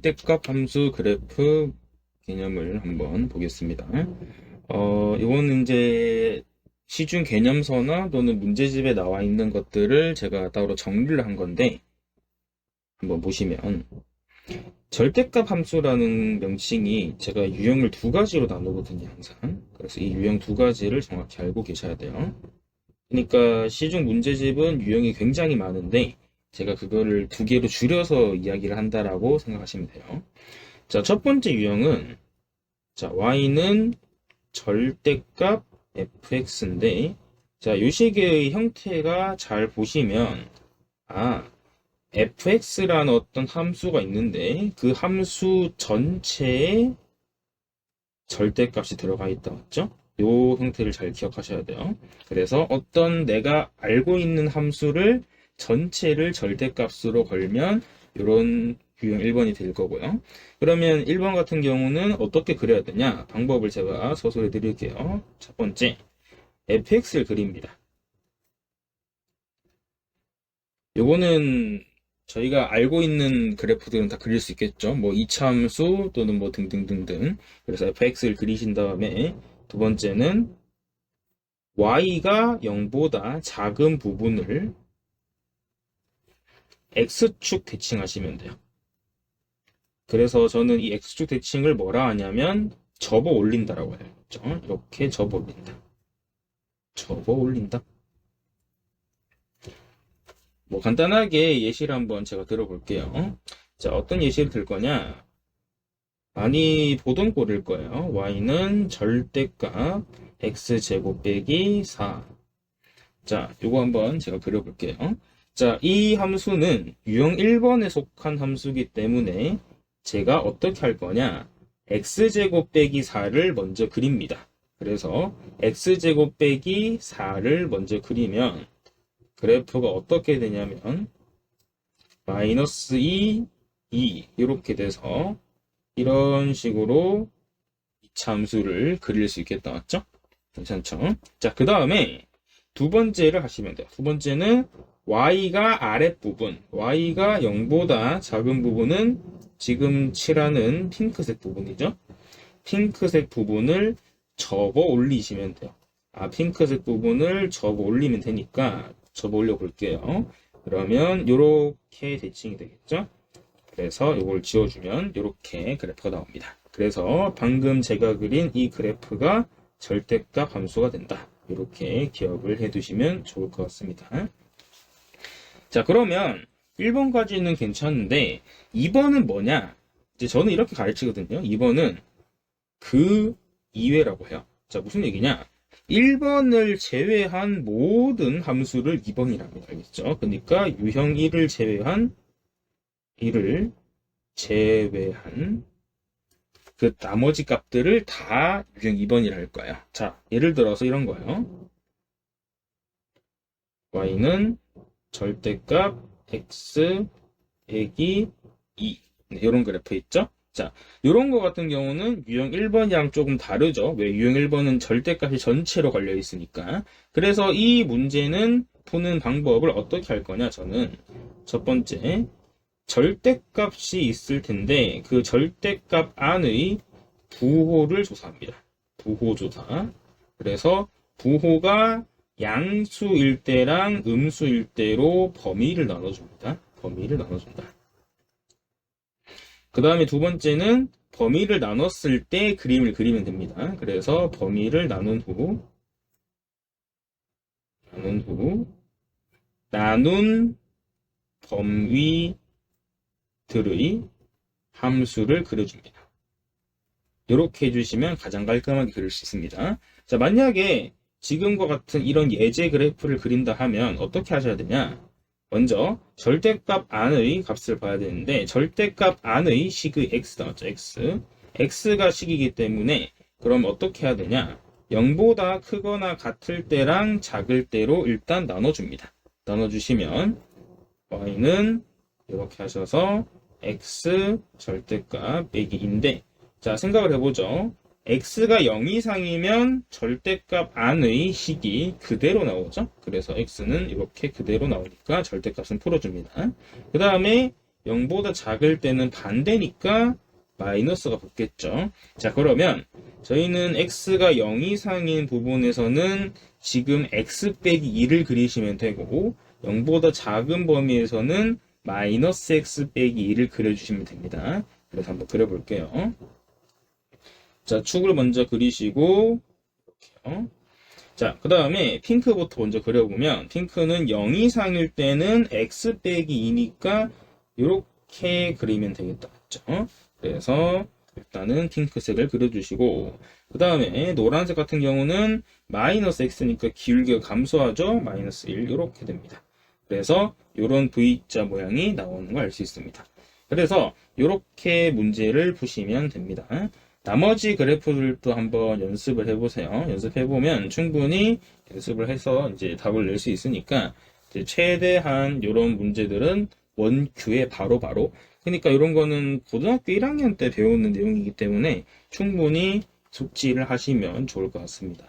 절대값 함수 그래프 개념을 한번 보겠습니다. 어, 이거는 이제 시중 개념서나 또는 문제집에 나와 있는 것들을 제가 따로 정리를 한 건데, 한번 보시면, 절대값 함수라는 명칭이 제가 유형을 두 가지로 나누거든요, 항상. 그래서 이 유형 두 가지를 정확히 알고 계셔야 돼요. 그러니까 시중 문제집은 유형이 굉장히 많은데, 제가 그거를 두 개로 줄여서 이야기를 한다라고 생각하시면 돼요. 자, 첫 번째 유형은, 자, y는 절대값 fx인데, 자, 요 식의 형태가 잘 보시면, 아, fx라는 어떤 함수가 있는데, 그 함수 전체에 절대값이 들어가 있다, 맞죠? 요 형태를 잘 기억하셔야 돼요. 그래서 어떤 내가 알고 있는 함수를 전체를 절대값으로 걸면 이런 유형 1번이 될 거고요. 그러면 1번 같은 경우는 어떻게 그려야 되냐? 방법을 제가 서술해 드릴게요. 첫 번째, fx를 그립니다. 요거는 저희가 알고 있는 그래프들은 다 그릴 수 있겠죠. 뭐 이차함수 또는 뭐 등등등등. 그래서 fx를 그리신 다음에 두 번째는 y가 0보다 작은 부분을 x축 대칭하시면 돼요. 그래서 저는 이 x축 대칭을 뭐라 하냐면 접어 올린다라고 해요. 그렇죠? 이렇게 접어 올린다. 접어 올린다. 뭐 간단하게 예시를 한번 제가 들어볼게요. 자, 어떤 예시를 들 거냐? 많이 보던 꼴일 거예요. y는 절대값 x제곱 빼기 4. 자, 요거 한번 제가 그려볼게요. 자, 이 함수는 유형 1번에 속한 함수이기 때문에 제가 어떻게 할 거냐? x제곱 빼기 4를 먼저 그립니다. 그래서 x제곱 빼기 4를 먼저 그리면 그래프가 어떻게 되냐면 마이너스 2, 2 이렇게 돼서 이런 식으로 함수를 그릴 수 있겠다 맞죠? 괜찮죠? 자, 그 다음에 두 번째를 하시면 돼요. 두 번째는 y가 아랫부분, y가 0보다 작은 부분은 지금 칠하는 핑크색 부분이죠. 핑크색 부분을 접어 올리시면 돼요. 아, 핑크색 부분을 접어 올리면 되니까 접어 올려 볼게요. 그러면 이렇게 대칭이 되겠죠. 그래서 이걸 지워주면 이렇게 그래프가 나옵니다. 그래서 방금 제가 그린 이 그래프가 절대값 함수가 된다. 이렇게 기억을 해두시면 좋을 것 같습니다. 자, 그러면 1번까지는 괜찮은데 2번은 뭐냐? 이제 저는 이렇게 가르치거든요. 2번은 그 이외라고 해요. 자, 무슨 얘기냐? 1번을 제외한 모든 함수를 2번이라고 알겠죠? 그러니까 유형 1을 제외한 1을 제외한 그 나머지 값들을 다 유형 2번이라 할 거예요. 자, 예를 들어서 이런 거예요. y는 절대값 x 빼기 2 네, 이런 그래프 있죠? 자, 이런 거 같은 경우는 유형 1번이랑 조금 다르죠. 왜 유형 1번은 절대값이 전체로 걸려 있으니까. 그래서 이 문제는 푸는 방법을 어떻게 할 거냐? 저는 첫 번째 절대값이 있을 텐데 그 절대값 안의 부호를 조사합니다. 부호 조사. 그래서 부호가 양수일 때랑 음수일 때로 범위를 나눠줍니다. 범위를 나눠준다. 그 다음에 두 번째는 범위를 나눴을 때 그림을 그리면 됩니다. 그래서 범위를 나눈 후, 나눈 후, 나눈 범위들의 함수를 그려줍니다. 이렇게 해주시면 가장 깔끔하게 그릴 수 있습니다. 자, 만약에 지금과 같은 이런 예제 그래프를 그린다 하면 어떻게 하셔야 되냐? 먼저 절대값 안의 값을 봐야 되는데 절대값 안의 식의 x 나왔죠 x. X가 식이기 때문에 그럼 어떻게 해야 되냐? 0보다 크거나 같을 때랑 작을 때로 일단 나눠줍니다. 나눠주시면 y는 이렇게 하셔서 x 절대값 빼기 2인데 자 생각을 해보죠 x가 0 이상이면 절대값 안의 식이 그대로 나오죠. 그래서 x는 이렇게 그대로 나오니까 절대값은 풀어줍니다. 그 다음에 0보다 작을 때는 반대니까 마이너스가 붙겠죠. 자, 그러면 저희는 x가 0 이상인 부분에서는 지금 x 빼기 2를 그리시면 되고 0보다 작은 범위에서는 마이너스 x 빼기 2를 그려주시면 됩니다. 그래서 한번 그려볼게요. 자, 축을 먼저 그리시고 이렇게요. 자, 그 다음에 핑크부터 먼저 그려보면 핑크는 0 이상일 때는 x 빼기 2니까 이렇게 그리면 되겠다. 맞죠? 그래서 일단은 핑크색을 그려주시고 그 다음에 노란색 같은 경우는 마이너스 x니까 기울기가 감소하죠? 마이너스 1 이렇게 됩니다. 그래서 이런 V자 모양이 나오는 걸 알 수 있습니다. 그래서 이렇게 문제를 푸시면 됩니다. 나머지 그래프들도 한번 연습을 해보세요. 연습해보면 충분히 연습을 해서 이제 답을 낼 수 있으니까 최대한 이런 문제들은 원큐에 바로바로 그러니까 이런 거는 고등학교 1학년 때 배우는 내용이기 때문에 충분히 숙지를 하시면 좋을 것 같습니다.